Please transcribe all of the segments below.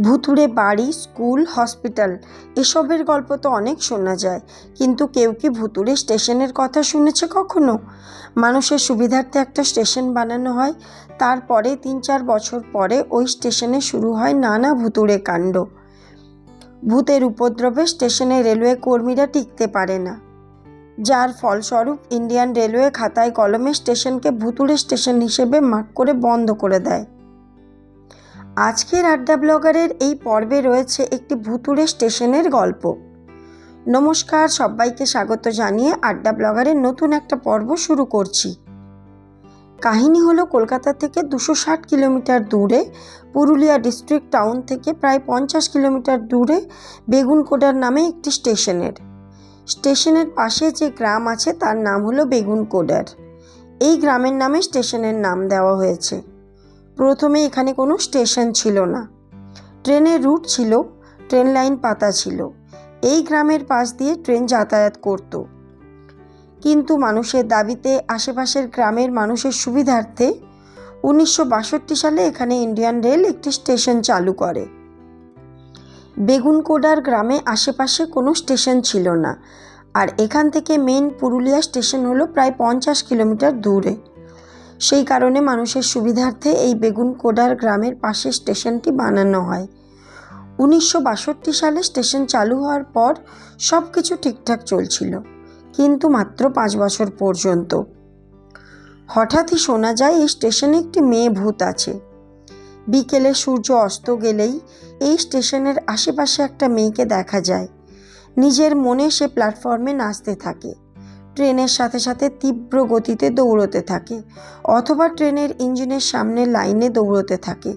ভুতুড়ে বাড়ি, school, hospital, এসবের গল্প তো অনেক শোনা যায়। কিন্তু কেউ কি ভুতুড়ে স্টেশনের কথা শুনেছে কখনো? মানুষের সুবিধার্থে একটা স্টেশন বানানো হয়, তারপরে তিন চার বছর পরে ওই স্টেশনে শুরু হয় নানা ভুতুড়ে কাণ্ড। ভূতের উপদ্রবে স্টেশনে রেলওয়ে কর্মীরা টিকতে পারে না। যার ফলস্বরূপ ইন্ডিয়ান রেলওয়ে খাতায় কলমে স্টেশনকে ভুতুড়ে স্টেশন হিসেবে মার্ক করে বন্ধ করে দেয়। আজকের আড্ডা ব্লগারের এই পর্বে রয়েছে একটি ভুতুড়ে স্টেশনের গল্প। নমস্কার, সবাইকে স্বাগত জানিয়ে আড্ডা ব্লগারের নতুন একটা পর্ব শুরু করছি। কাহিনী হলো কলকাতা থেকে দুশো ষাট কিলোমিটার দূরে, পুরুলিয়া ডিস্ট্রিক্ট টাউন থেকে প্রায় পঞ্চাশ কিলোমিটার দূরে বেগুনকোডার নামে একটি স্টেশনের। স্টেশনের পাশে যে গ্রাম আছে তার নাম হলো বেগুনকোডার। এই গ্রামের নামে স্টেশনের নাম দেওয়া হয়েছে। প্রথমে এখানে কোনো স্টেশন ছিল না। ট্রেনের রুট ছিল, ট্রেন লাইন পাতা ছিল। এই গ্রামের পাশ দিয়ে ট্রেন যাতায়াত করত। কিন্তু মানুষের দাবিতে আশেপাশের গ্রামের মানুষের সুবিধার্থে উনিশশো বাষট্টি সালে এখানে ইন্ডিয়ান রেল একটি স্টেশন চালু করে। বেগুনকোডার গ্রামে আশেপাশে কোনো স্টেশন ছিল না। আর এখান থেকে মেন পুরুলিয়া স্টেশন হলো প্রায় পঞ্চাশ কিলোমিটার দূরে। সেই কারণে মানুষের সুবিধার্থে এই বেগুনকোডার গ্রামের পাশে স্টেশনটি বানানো হয়। উনিশশো বাষট্টি সালে স্টেশন চালু হওয়ার পর সব কিছু ঠিকঠাক চলছিল, কিন্তু মাত্র পাঁচ বছর পর্যন্ত। হঠাৎই শোনা যায় এই স্টেশনে একটি মেয়ে ভূত আছে। বিকেলে সূর্য অস্ত গেলেই এই স্টেশনের আশেপাশে একটা মেয়েকে দেখা যায়। নিজের মনে সে প্ল্যাটফর্মে নাচতে থাকে। ট্রেনের সাথে সাথে তীব্র গতিতে দৌড়তে থাকে অথবা ট্রেনের ইঞ্জিনের সামনে লাইনে দৌড়তে থাকে।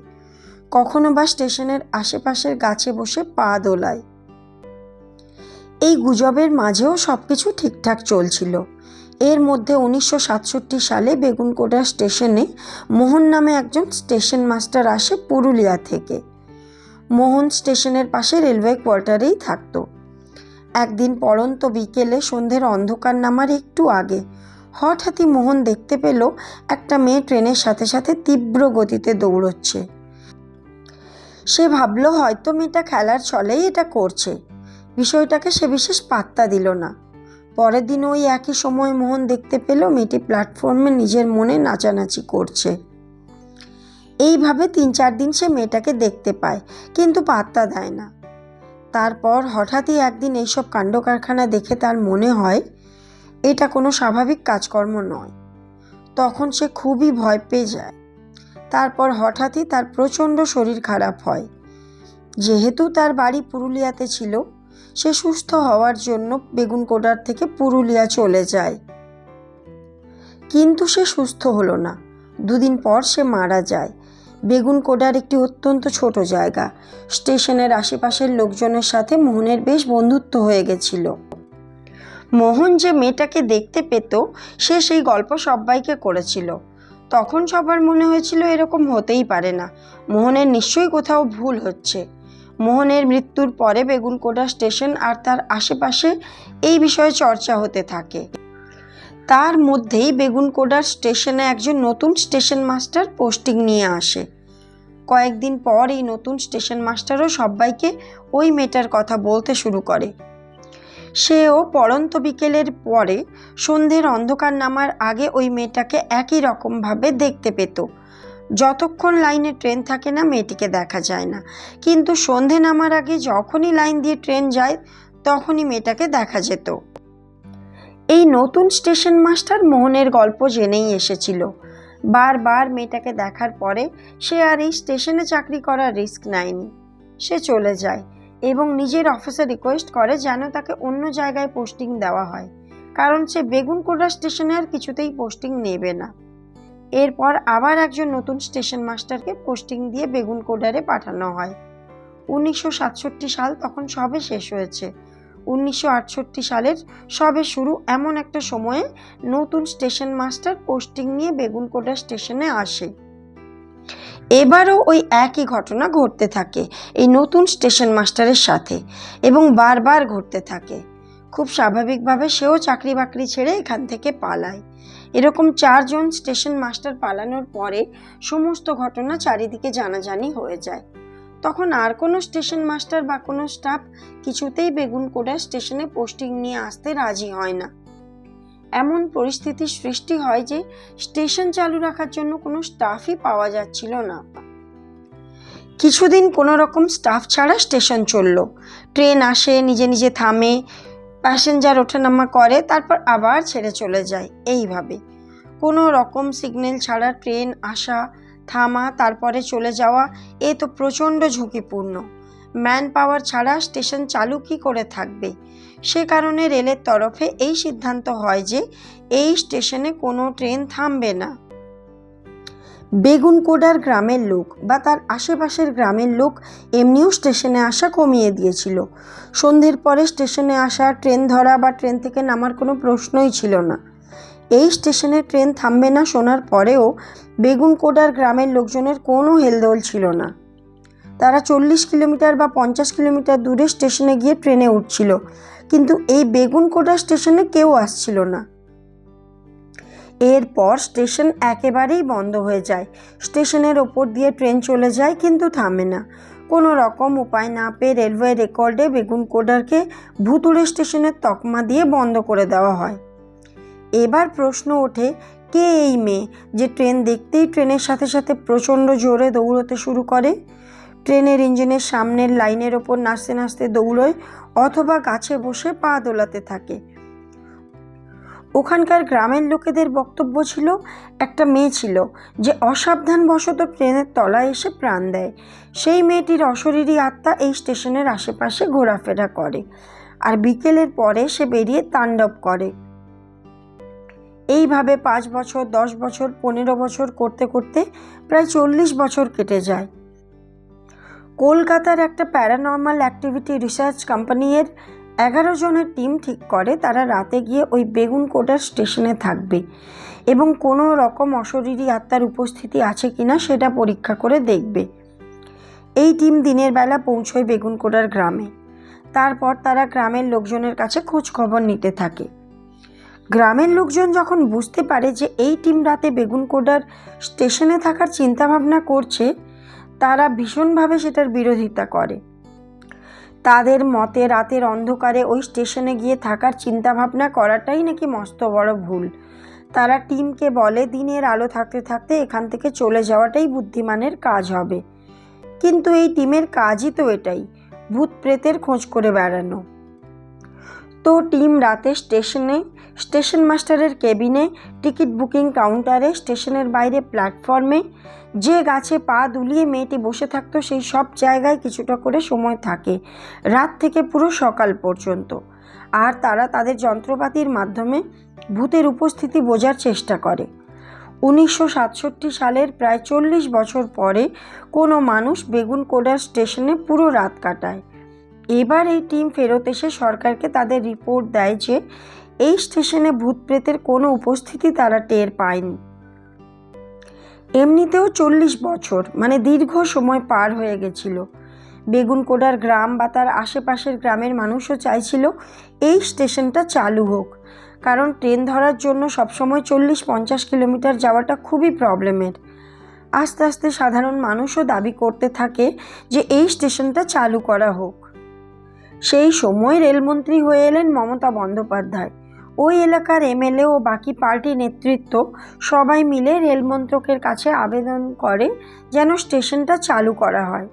কখনো বা স্টেশনের আশেপাশের গাছে বসে পা দোলায়। এই গুজবের মাঝেও সব কিছু ঠিকঠাক চলছিল। এর মধ্যে উনিশশো সাতষট্টি সালে বেগুনকোটা স্টেশনে মোহন নামে একজন স্টেশন মাস্টার আসে পুরুলিয়া থেকে। মোহন স্টেশনের পাশে রেলওয়ে কোয়ার্টারেই থাকতো। একদিন পড়ন্ত বিকেলে সন্ধ্যের অন্ধকার নামার একটু আগে। হঠাৎই মোহন দেখতে পেল একটা মেয়ে ট্রেনের সাথে সাথে তীব্র গতিতে দৌড়চ্ছে। সে ভাবলো, হয়তো মেয়েটা খেলার ছলেই এটা করছে। বিষয়টাকে সে বিশেষ পাত্তা দিল না। পরের দিন ওই একই সময় মোহন দেখতে পেল মেয়েটি প্ল্যাটফর্মে নিজের মনে নাচানাচি করছে। এইভাবে তিন চার দিন সে মেয়েটাকে দেখতে পায়, কিন্তু পাত্তা দেয় না। তারপর হঠাৎই একদিন এইসব কাণ্ড কারখানা দেখে তার মনে হয়, এটা কোনো স্বাভাবিক কাজকর্ম নয়। তখন সে খুবই ভয় পেয়ে যায়। তারপর হঠাৎই তার প্রচণ্ড শরীর খারাপ হয়। যেহেতু তার বাড়ি পুরুলিয়াতে ছিল, সে সুস্থ হওয়ার জন্য বেগুন বেগুনকোডার থেকে পুরুলিয়া চলে যায়। কিন্তু সে সুস্থ হলো না। দুদিন পর সে মারা যায়। বেগুনকোডার একটি অত্যন্ত ছোট জায়গা। স্টেশনের আশেপাশের লোকজনের সাথে মোহনের বেশ বন্ধুত্ব হয়ে গেছিল। মোহন যে মেয়েটাকে দেখতে পেত, সে সেই গল্প সবাইকে করেছিল। তখন সবার মনে হয়েছিল এরকম হতেই পারে না। মোহনের নিশ্চয়ই কোথাও ভুল হচ্ছে। মোহনের মৃত্যুর পরে বেগুনকোডা স্টেশন আর তার আশেপাশে এই বিষয়ে চর্চা হতে থাকে। তার মধ্যেই বেগুনকোডার স্টেশনে একজন নতুন স্টেশন মাস্টার পোস্টিং নিয়ে আসে। কয়েকদিন পর এই নতুন স্টেশন মাস্টারও সবাইকে ওই মেয়েটার কথা বলতে শুরু করে। সেও পড়ন্ত বিকেলের পরে সন্ধ্যের অন্ধকার নামার আগে ওই মেয়েটাকে একই রকমভাবে দেখতে পেত। যতক্ষণ লাইনে ট্রেন থাকে না, মেয়েটিকে দেখা যায় না। কিন্তু সন্ধে নামার আগে যখনই লাইন দিয়ে ট্রেন যায়, তখনই মেয়েটাকে দেখা যেত। এই নতুন স্টেশন মাস্টার মোহনের গল্প জেনেই এসেছিল। বারবার মেয়েটাকে দেখার পরে সে আর এই স্টেশনে চাকরি করার রিস্ক নেয়নি। সে চলে যায় এবং নিজের অফিসে রিকোয়েস্ট করে যেন তাকে অন্য জায়গায় পোস্টিং দেওয়া হয়, কারণ সে বেগুনকোড়া স্টেশনে আর কিছুতেই পোস্টিং নেবে না। এরপর আবার একজন নতুন স্টেশন মাস্টারকে পোস্টিং দিয়ে বেগুনকোডারে পাঠানো হয়। উনিশশো সাতষট্টি সাল তখন সবে শেষ হয়েছে। উনিশশো আটষট্টি সালের সবে শুরু এমন একটা সময়ে নতুন স্টেশন মাস্টার পোস্টিং নিয়ে বেগুনকোটা স্টেশনে আসে। এবারও ওই একই ঘটনা ঘটতে থাকে এই নতুন স্টেশন মাস্টারের সাথে এবং বারবার ঘটতে থাকে। খুব স্বাভাবিকভাবে সেও চাকরি বাকরি ছেড়ে এখান থেকে পালায়। এরকম চারজন স্টেশন মাস্টার পালানোর পরে সমস্ত ঘটনা চারিদিকে জানাজানি হয়ে যায়। তখন আর কোনো স্টেশন মাস্টার বা কোনো স্টাফ কিছুতেই বেগুনকোড়া স্টেশনে পোস্টিং নিয়ে আসতে রাজি হয় না। এমন পরিস্থিতির সৃষ্টি হয় যে স্টেশন চালু রাখার জন্য কোনো স্টাফই পাওয়া যাচ্ছিল না। কিছুদিন কোনো রকম স্টাফ ছাড়া স্টেশন চলল। ট্রেন আসে, নিজে নিজে থামে, প্যাসেঞ্জার ওঠানামা করে, তারপর আবার ছেড়ে চলে যায়। এইভাবে কোনো রকম সিগন্যাল ছাড়া ট্রেন আসা থামা, তারপরে চলে যাওয়া, এ তো প্রচণ্ড ঝুঁকিপূর্ণ। ম্যান পাওয়ার ছাড়া স্টেশন চালু কী করে থাকবে? সে কারণে রেলের তরফে এই সিদ্ধান্ত হয় যে এই স্টেশনে কোনো ট্রেন থামবে না। বেগুনকোডার গ্রামের লোক বা তার আশেপাশের গ্রামের লোক এমনিও স্টেশনে আসা কমিয়ে দিয়েছিল। সন্ধ্যের পরে স্টেশনে আসা ট্রেন ধরা বা ট্রেন থেকে নামার কোনো প্রশ্নই ছিল না। এই স্টেশনে ট্রেন থামবে না শোনার পরেও বেগুনকোডার গ্রামের লোকজনের কোনো হেলদোল ছিল না। তারা চল্লিশ কিলোমিটার বা পঞ্চাশ কিলোমিটার দূরে স্টেশনে গিয়ে ট্রেনে উঠছিল, কিন্তু এই বেগুনকোডা স্টেশনে কেউ আসছিল না। এরপর স্টেশন একেবারেই বন্ধ হয়ে যায়। স্টেশনের ওপর দিয়ে ট্রেন চলে যায়, কিন্তু থামে না। কোনো রকম উপায় না পেয়ে রেলওয়ে রেকর্ডে বেগুনকোডারকে ভুতুড়ে স্টেশনের তকমা দিয়ে বন্ধ করে দেওয়া হয়। এবার প্রশ্ন ওঠে, কে এই মেয়ে যে ট্রেন দেখতেই ট্রেনের সাথে সাথে প্রচণ্ড জোরে দৌড়তে শুরু করে? ট্রেনের ইঞ্জিনের সামনের লাইনের ওপর নাচতে নাচতে দৌড়োয় অথবা গাছে বসে পা দোলাতে থাকে। ওখানকার গ্রামের লোকেদের বক্তব্য ছিল, একটা মেয়ে ছিল যে অসাবধানবশত ট্রেনের তলায় এসে প্রাণ দেয়। সেই মেয়েটির অশরীরী আত্মা এই স্টেশনের আশেপাশে ঘোরাফেরা করে। আর বিকেলের পরে সে বেরিয়ে তাণ্ডব করে। এইভাবে পাঁচ বছর, দশ বছর, পনেরো বছর করতে করতে প্রায় চল্লিশ বছর কেটে যায়। কলকাতার একটা প্যারানর্মাল অ্যাক্টিভিটি রিসার্চ কোম্পানির এগারো জনের টিম ঠিক করে তারা রাতে গিয়ে ওই বেগুনকোটার স্টেশনে থাকবে এবং কোনো রকম অশরীরী আত্মার উপস্থিতি আছে কিনা সেটা পরীক্ষা করে দেখবে। এই টিম দিনের বেলা পৌঁছয় বেগুনকোটার গ্রামে। তারপর তারা গ্রামের লোকজনের কাছে খোঁজ খবর নিতে থাকে। গ্রামের লোকজন যখন বুঝতে পারে যে এই টিম রাতে বেগুনকোডার স্টেশনে থাকার চিন্তাভাবনা করছে, তারা ভীষণভাবে সেটার বিরোধিতা করে। তাদের মতে রাতের অন্ধকারে ওই স্টেশনে গিয়ে থাকার চিন্তাভাবনা করাটাই নাকি মস্ত বড় ভুল। তারা টিমকে বলে, দিনের আলো থাকতে থাকতে এখান থেকে চলে যাওয়াটাই বুদ্ধিমানের কাজ হবে। কিন্তু এই টিমের কাজই তো এটাই, ভূত প্রেতের খোঁজ করে বেড়ানো। তো টিম রাতে স্টেশনে স্টেশন মাস্টারের কেবিনে টিকিট বুকিং কাউন্টারে স্টেশনের বাইরে প্ল্যাটফর্মে যে গাছে পা দুলিয়ে মেয়েটি বসে থাকতো সেই সব জায়গায় কিছুটা করে সময় থাকে, রাত থেকে পুরো সকাল পর্যন্ত। আর তারা তাদের যন্ত্রপাতির মাধ্যমে ভূতের উপস্থিতি বোঝার চেষ্টা করে। উনিশশো সাতষট্টি সালের প্রায় চল্লিশ বছর পরে কোনো মানুষ বেগুনকোডা স্টেশনে পুরো রাত কাটায়। এবার এই টিম ফেরত এসে সরকারকে তাদের রিপোর্ট দেয় যে এই স্টেশনে ভূত প্রেতের কোনো উপস্থিতি তারা টের পায়নি। এমনিতেও চল্লিশ বছর মানে দীর্ঘ সময় পার হয়ে গেছিল। বেগুনকোডার গ্রাম বা তার আশেপাশের গ্রামের মানুষও চাইছিল এই স্টেশনটা চালু হোক। কারণ ট্রেন ধরার জন্য সবসময় চল্লিশ পঞ্চাশ কিলোমিটার যাওয়াটা খুবই প্রবলেমের। আস্তে আস্তে সাধারণ মানুষও দাবি করতে থাকে যে এই স্টেশনটা চালু করা হোক। সেই সময় রেলমন্ত্রী হয়ে এলেন মমতা বন্দ্যোপাধ্যায়। ওই এলাকার এমএলএ ও বাকি পার্টি নেতৃত্ব সবাই মিলে রেলমন্ত্রকের কাছে আবেদন করে যেন স্টেশনটা চালু করা হয়।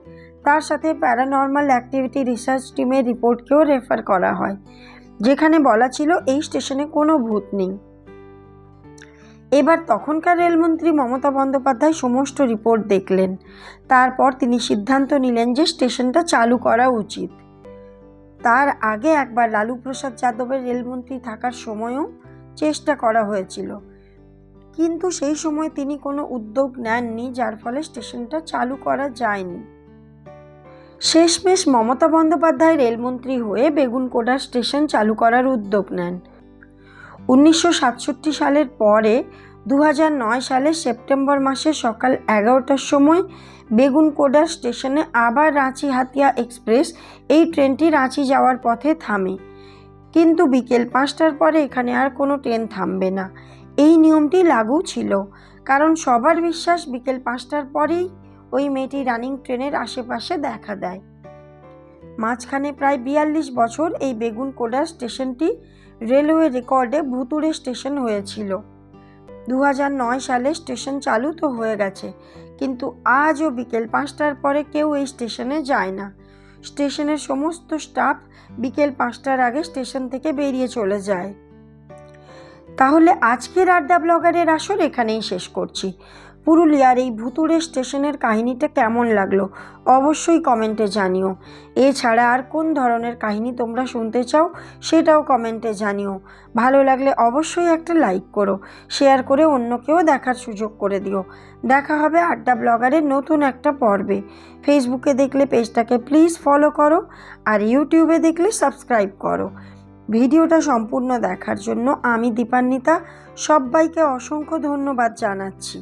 তার সাথে প্যারানর্মাল অ্যাক্টিভিটি রিসার্চ টিমের রিপোর্টকেও রেফার করা হয়, যেখানে বলা ছিল এই স্টেশনে কোনো ভূত নেই। এবার তখনকার রেলমন্ত্রী মমতা বন্দ্যোপাধ্যায় সমস্ত রিপোর্ট দেখলেন। তারপর তিনি সিদ্ধান্ত নিলেন যে স্টেশনটা চালু করা উচিত। তার আগে একবার লালু প্রসাদ যাদবের রেলমন্ত্রী থাকার সময়ও চেষ্টা করা হয়েছিল। কিন্তু সেই সময় তিনি কোনো উদ্যোগ নেননি, যার ফলে স্টেশনটা চালু করা যায়নি। শেষমেশ মমতা বন্দ্যোপাধ্যায় রেলমন্ত্রী হয়ে বেগুনকোডা স্টেশন চালু করার উদ্যোগ নেন। উনিশশো সাতষট্টি সালের পরে দু সালের সেপ্টেম্বর মাসে সকাল এগারোটার সময় বেগুনকোডা স্টেশনে আবার রাঁচি হাতিয়া এক্সপ্রেস এই ট্রেনটি রাঁচি যাওয়ার পথে থামে। কিন্তু বিকেল পাঁচটার পরে এখানে আর কোনো ট্রেন থামবে না। এই নিয়মটি লাগু ছিল। কারণ সবার বিশ্বাস বিকেল পাঁচটার পরেই ওই মেয়েটি রানিং ট্রেনের আশেপাশে দেখা দেয়। মাঝখানে প্রায় বিয়াল্লিশ বছর এই বেগুনকোডা স্টেশনটি রেলওয়ে রেকর্ডে ভুতুড়ে স্টেশন হয়েছিল। দু সালে স্টেশন চালু তো হয়ে গেছে, কিন্তু আজও বিকেল পাঁচটার পরে কেউ এই স্টেশনে যায় না। স্টেশনের সমস্ত স্টাফ বিকেল পাঁচটার আগে স্টেশন থেকে বেরিয়ে চলে যায়। তাহলে আজকের আড্ডা ব্লগারের আসর এখানেই শেষ করছি। পুরুলিয়ার এই ভুতুড়ে স্টেশনের কাহিনীটা কেমন লাগল অবশ্যই কমেন্টে জানিও। এছাড়া আর কোন ধরনের কাহিনী তোমরা শুনতে চাও সেটাও কমেন্টে জানিও। ভালো লাগলে অবশ্যই একটা লাইক করো, শেয়ার করে অন্যকেও দেখার সুযোগ করে দিও। দেখা হবে আড্ডা ব্লগারের নতুন একটা পর্বে। ফেসবুকে দেখলে পেজটাকে প্লিজ ফলো করো আর ইউটিউবে দেখলে সাবস্ক্রাইব করো। ভিডিওটা সম্পূর্ণ দেখার জন্য আমি দীপান্বিতা, সবাইকে অসংখ্য ধন্যবাদ জানাচ্ছি।